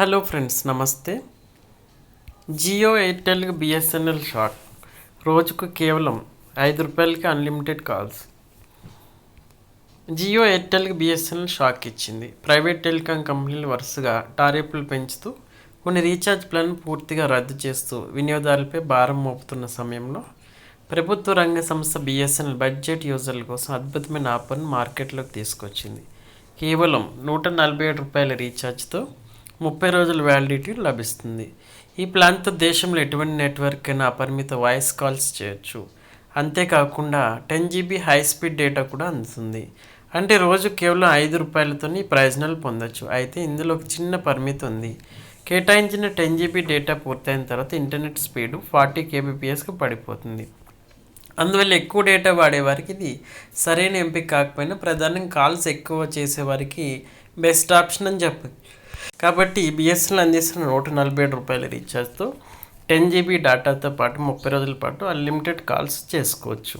Hello friends నమస్తే. జియో ఎయిర్టెల్కి BSNL shock రోజుకు కేవలం ఐదు రూపాయలకి అన్లిమిటెడ్ కాల్స్ జియో ఎయిర్టెల్కి బిఎస్ఎన్ఎల్ షాక్ ఇచ్చింది. ప్రైవేట్ టెలికాం కంపెనీలు వరుసగా టారిఫ్లు పెంచుతూ కొన్ని రీఛార్జ్ ప్లాన్ పూర్తిగా రద్దు చేస్తూ వినియోగదారులపై భారం మోపుతున్న సమయంలో ప్రభుత్వ రంగ సంస్థ బిఎస్ఎన్ఎల్ బడ్జెట్ యూజర్ల కోసం అద్భుతమైన ఆఫర్ను మార్కెట్లోకి తీసుకొచ్చింది. కేవలం నూట నలభై ఏడు రూపాయల రీఛార్జ్తో ముప్పై రోజుల వ్యాలిడిటీ లభిస్తుంది. ఈ ప్లాన్తో దేశంలో ఎటువంటి నెట్వర్క్ అయినా అపరిమిత వాయిస్ కాల్స్ చేయొచ్చు. అంతేకాకుండా ten GB high speed data కూడా అందుతుంది. అంటే రోజు కేవలం ఐదు రూపాయలతో ఈ ప్రయోజనాలు పొందొచ్చు. అయితే ఇందులో ఒక చిన్న పరిమితి ఉంది. కేటాయించిన టెన్ జీబీ డేటా పూర్తయిన తర్వాత ఇంటర్నెట్ స్పీడ్ ఫార్టీ కేబీపీఎస్కి పడిపోతుంది. అందువల్ల ఎక్కువ డేటా వాడేవారికి ఇది సరైన ఎంపిక కాకపోయినా ప్రధానంగా కాల్స్ ఎక్కువ చేసేవారికి బెస్ట్ ఆప్షన్ అని చెప్పదు కాబట్టి బిఎస్ఎన్ఎల్ అందిస్తున్న నూట నలభై ఏడు రూపాయల రీఛార్జ్తో టెన్ జీబీ డేటాతో పాటు ముప్పై రోజుల పాటు అన్లిమిటెడ్ కాల్స్ చేసుకోవచ్చు.